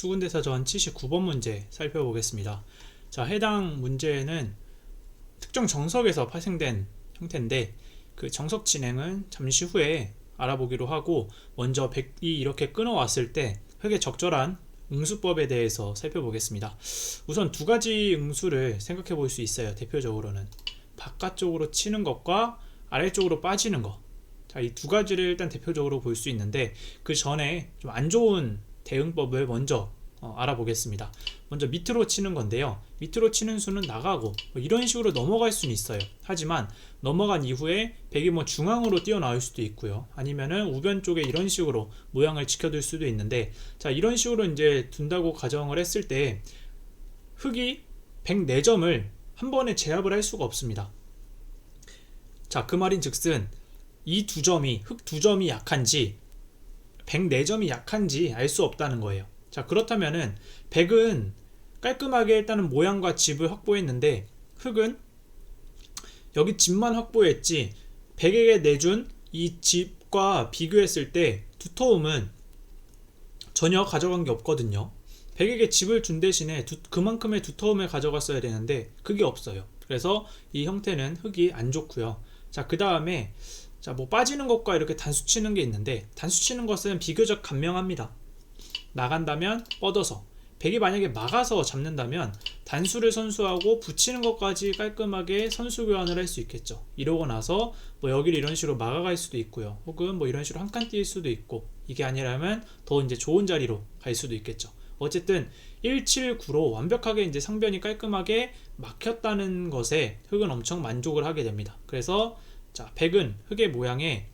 수군대사 전 79번 문제 살펴보겠습니다. 자, 해당 문제는 특정 정석에서 파생된 형태인데 그 정석 진행은 잠시 후에 알아보기로 하고 먼저 백이 이렇게 끊어왔을 때 흙의 적절한 응수법에 대해서 살펴보겠습니다. 우선 두 가지 응수를 생각해 볼 수 있어요. 대표적으로는 바깥쪽으로 치는 것과 아래쪽으로 빠지는 것. 자, 이 두 가지를 일단 대표적으로 볼 수 있는데 그 전에 좀 안 좋은 대응법을 먼저 어, 알아보겠습니다. 먼저 밑으로 치는 건데요. 밑으로 치는 수는 나가고 뭐 이런 식으로 넘어갈 수는 있어요. 하지만 넘어간 이후에 백이 뭐 중앙으로 뛰어나올 수도 있고요. 아니면은 우변 쪽에 이런 식으로 모양을 지켜둘 수도 있는데 자 이런 식으로 이제 둔다고 가정을 했을 때 흙이 104점을 한 번에 제압을 할 수가 없습니다. 자 그 말인 즉슨 이 두 점이 흙 두 점이 약한지 104점이 약한지 알 수 없다는 거예요. 자, 그렇다면은 100은 깔끔하게 일단은 모양과 집을 확보했는데 흙은 여기 집만 확보했지 100에게 내준 이 집과 비교했을 때 두터움은 전혀 가져간 게 없거든요. 100에게 집을 준 대신에 두, 그만큼의 두터움을 가져갔어야 되는데 그게 없어요. 그래서 이 형태는 흙이 안 좋고요. 자, 그 다음에 자, 뭐 빠지는 것과 이렇게 단수 치는 게 있는데 단수 치는 것은 비교적 간명합니다. 나간다면 뻗어서 백이 만약에 막아서 잡는다면 단수를 선수하고 붙이는 것까지 깔끔하게 선수 교환을 할 수 있겠죠. 이러고 나서 뭐 여기를 이런 식으로 막아갈 수도 있고요. 혹은 뭐 이런 식으로 한 칸 뛸 수도 있고 이게 아니라면 더 이제 좋은 자리로 갈 수도 있겠죠. 어쨌든 179로 완벽하게 이제 상변이 깔끔하게 막혔다는 것에 흙은 엄청 만족을 하게 됩니다. 그래서 자, 백은 흙의 모양에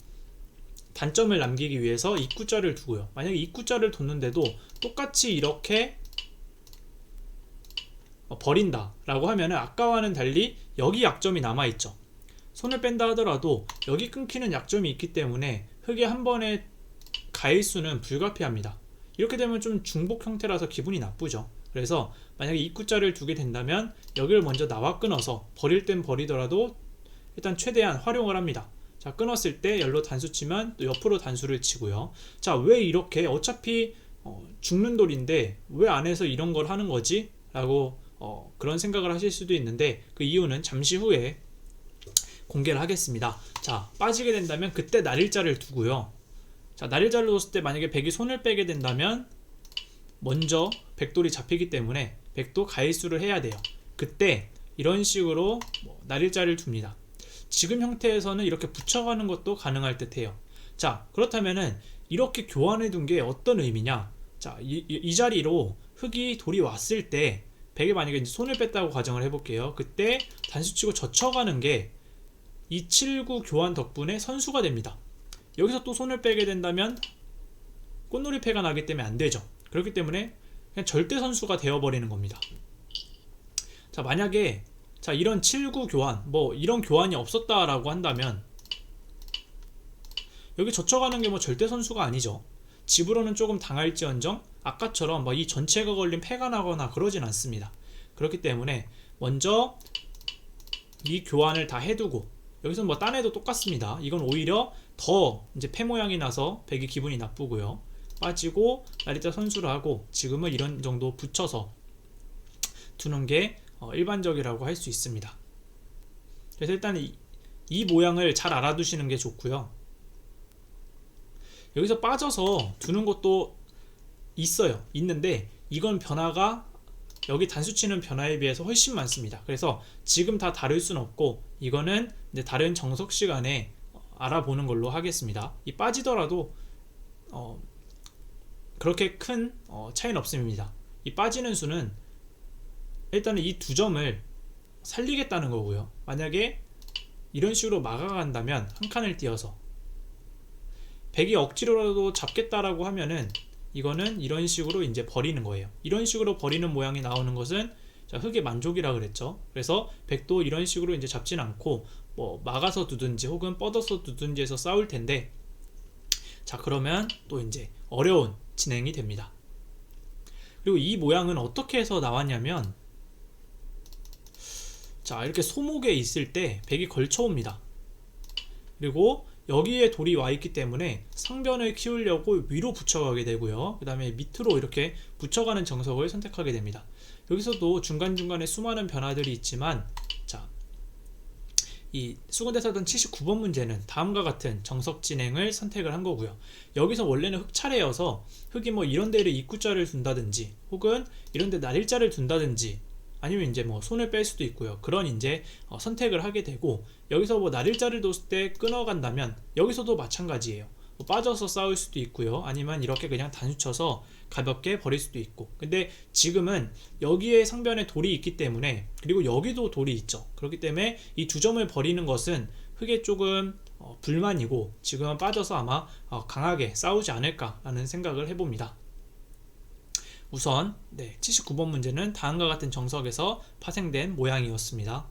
단점을 남기기 위해서 입구자를 두고요. 만약에 입구자를 뒀는데도 똑같이 이렇게 어, 버린다 라고 하면 아까와는 달리 여기 약점이 남아있죠. 손을 뺀다 하더라도 여기 끊기는 약점이 있기 때문에 흙이 한 번에 가일 수는 불가피합니다. 이렇게 되면 좀 중복 형태라서 기분이 나쁘죠. 그래서 만약에 입구자를 두게 된다면 여기를 먼저 나와 끊어서 버릴 땐 버리더라도 일단 최대한 활용을 합니다. 자 끊었을 때 열로 단수 치면 또 옆으로 단수를 치고요. 자 왜 이렇게 어차피 어, 죽는 돌인데 왜 안에서 이런 걸 하는 거지? 라고 어, 그런 생각을 하실 수도 있는데 그 이유는 잠시 후에 공개를 하겠습니다. 자 빠지게 된다면 그때 날일자를 두고요. 자 날일자를 뒀을 때 만약에 백이 손을 빼게 된다면 먼저 백돌이 잡히기 때문에 백도 가일수를 해야 돼요. 그때 이런 식으로 뭐 날일자를 둡니다. 지금 형태에서는 이렇게 붙여가는 것도 가능할 듯 해요. 자, 그렇다면은 이렇게 교환해 둔 게 어떤 의미냐? 자, 이, 이, 자리로 흙이 돌이 왔을 때 백에 만약에 손을 뺐다고 가정을 해볼게요. 그때 단수치고 젖혀가는 게이 7구 교환 덕분에 선수가 됩니다. 여기서 또 손을 빼게 된다면 꽃놀이 패가 나기 때문에 안 되죠. 그렇기 때문에 그냥 절대 선수가 되어버리는 겁니다. 자, 만약에 자 이런 7구 교환 뭐 이런 교환이 없었다라고 한다면 여기 젖혀가는 게 뭐 절대 선수가 아니죠. 집으로는 조금 당할지언정 아까처럼 뭐이 전체가 걸린 패가 나거나 그러진 않습니다. 그렇기 때문에 먼저 이 교환을 다 해두고 여기서 뭐 딴에도 똑같습니다. 이건 오히려 더 이제 패 모양이 나서 백이 기분이 나쁘고요. 빠지고 나리자 선수를 하고 지금은 이런 정도 붙여서 두는 게 어, 일반적이라고 할 수 있습니다. 그래서 일단 이, 이 모양을 잘 알아두시는 게 좋고요. 여기서 빠져서 두는 것도 있어요. 있는데 이건 변화가 여기 단수 치는 변화에 비해서 훨씬 많습니다. 그래서 지금 다 다를 수는 없고 이거는 다른 정석 시간에 알아보는 걸로 하겠습니다. 이 빠지더라도 어, 그렇게 큰 어, 차이는 없습니다. 이 빠지는 수는 일단은 이 두 점을 살리겠다는 거고요. 만약에 이런 식으로 막아간다면 한 칸을 띄어서 백이 억지로라도 잡겠다라고 하면은 이거는 이런 식으로 이제 버리는 거예요. 이런 식으로 버리는 모양이 나오는 것은 자, 흙의 만족이라 그랬죠. 그래서 백도 이런 식으로 이제 잡진 않고 뭐 막아서 두든지 혹은 뻗어서 두든지 해서 싸울 텐데 자 그러면 또 이제 어려운 진행이 됩니다. 그리고 이 모양은 어떻게 해서 나왔냐면 자 이렇게 소목에 있을 때 백이 걸쳐옵니다 그리고 여기에 돌이 와 있기 때문에 상변을 키우려고 위로 붙여가게 되고요. 그 다음에 밑으로 이렇게 붙여가는 정석을 선택하게 됩니다. 여기서도 중간중간에 수많은 변화들이 있지만 자, 이 수건대사던 79번 문제는 다음과 같은 정석 진행을 선택을 한 거고요. 여기서 원래는 흙 차례여서 흙이 뭐 이런 데를 입구자를 둔다든지 혹은 이런 데 날일자를 둔다든지 아니면 이제 뭐 손을 뺄 수도 있고요. 그런 이제 어, 선택을 하게 되고 여기서 뭐 날 일자를 뒀을 때 끊어간다면 여기서도 마찬가지예요. 뭐 빠져서 싸울 수도 있고요. 아니면 이렇게 그냥 단수쳐서 가볍게 버릴 수도 있고. 근데 지금은 여기에 상변에 돌이 있기 때문에 그리고 여기도 돌이 있죠. 그렇기 때문에 이 두 점을 버리는 것은 흙에 조금 어, 불만이고 지금은 빠져서 아마 어, 강하게 싸우지 않을까라는 생각을 해봅니다. 우선 네, 79번 문제는 다음과 같은 정석에서 파생된 모양이었습니다.